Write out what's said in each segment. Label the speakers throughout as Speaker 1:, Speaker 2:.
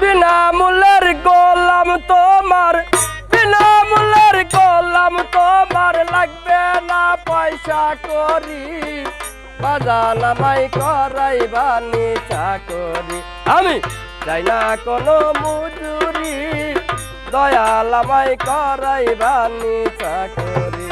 Speaker 1: বিনামূল্যের গোলাম তোমার, বিনামূল্যের গোলাম তোমার লাগবে না পয়সা করি। বাজানামাই করাইবা নি চাকরি আমি চাই না কোনো মজুরি, দয়াল আমায় করাইবা নি চাকরি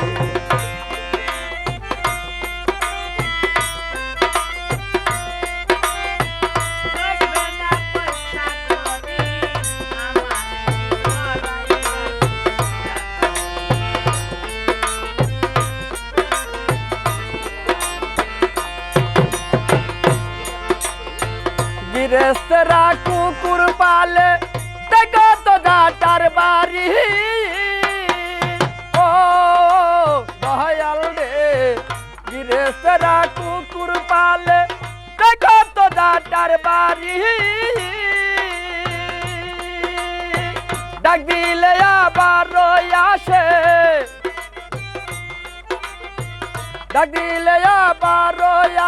Speaker 1: গিরেস্তরা কুকুর পালে, দেখো তো ডাটার বাড়ি। ও, দয়াল রে গিরেস্তরা কুকুর পালে, দেখো তো ডাটার বাড়ি। ডাক দিলে আবার আসে। ডাক দিলে আবার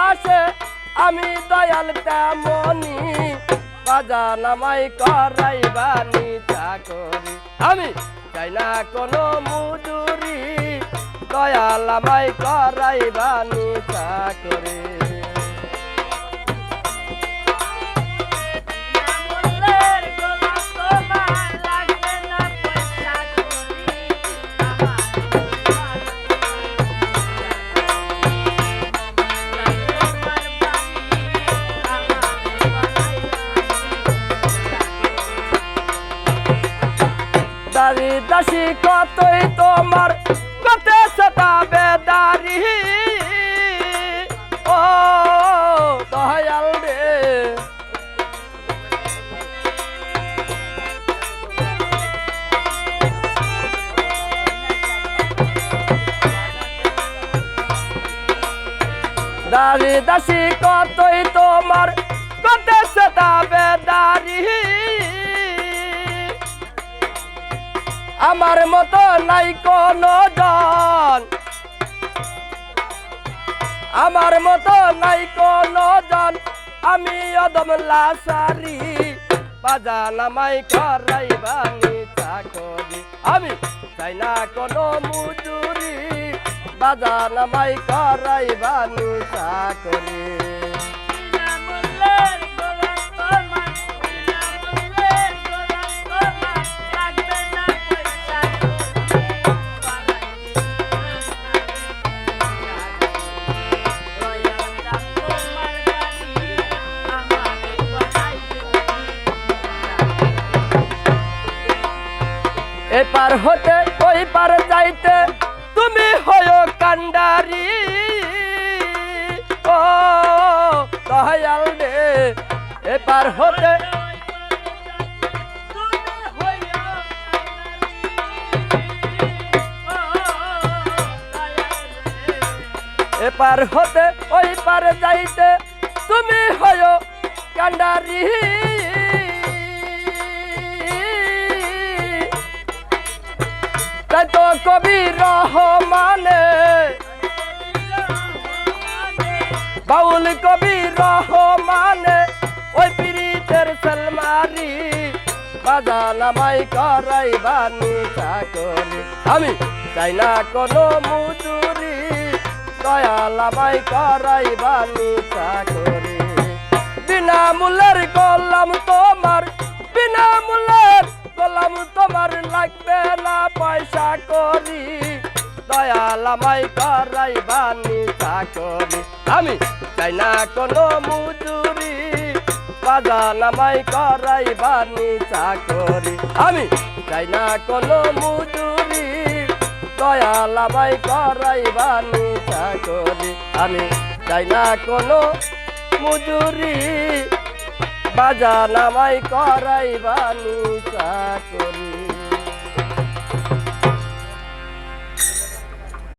Speaker 1: আসে। আমি দয়াল তেমনি বাজান আমায় করাইবানি চাকরি আমি চাই না কোনো মজুরি দয়াল আমায় করাইবানি চাকরি দাসী কতই তোমার কত সেটা বেদারি? ও দয়াল রে। দারি দাসী কতই তোমার কত সেটা বেদারি? আমার মতো নাই কোনো জন আমার মতো নাই কোনো জন আমি অদম লাসারি, বাজান আমায় করাইবানি চাকরি। আমি চাই না কোনো মজুরি, বাজান আমায় করাইবানি চাকরি। এপার হতে ওই পার যাইতে। তুমি হয়ো কান্ডারি। ও, দয়াল রে, এপার হতে। এপার হতে ওই পার যাইতে। তুমি হয়ো কান্ডারি। রহমানে। বাউল কবি রহমানে, ওই পীড়িতের সালমারি। বাজান আমায় করাইবানি চাকরি আমি চাই না কোনো মজুরি, দয়াল আমায় করাইবানি চাকরি বিনামূল্যের গোলাম তোমার, বিনামূল্যের তোমার লাগবে না পয়সা করি। দয়াল আমায় করাইবানি চাকরি আমি চাই না কোনো মজুরি। বাজান আমায় করাইবানি চাকরি আমি চাই না কোনো মজুরি। দয়াল আমায় করাইবানি চাকরি আমি চাই না কোনো মজুরি। বাজান আমায় করাইবানি চাকরি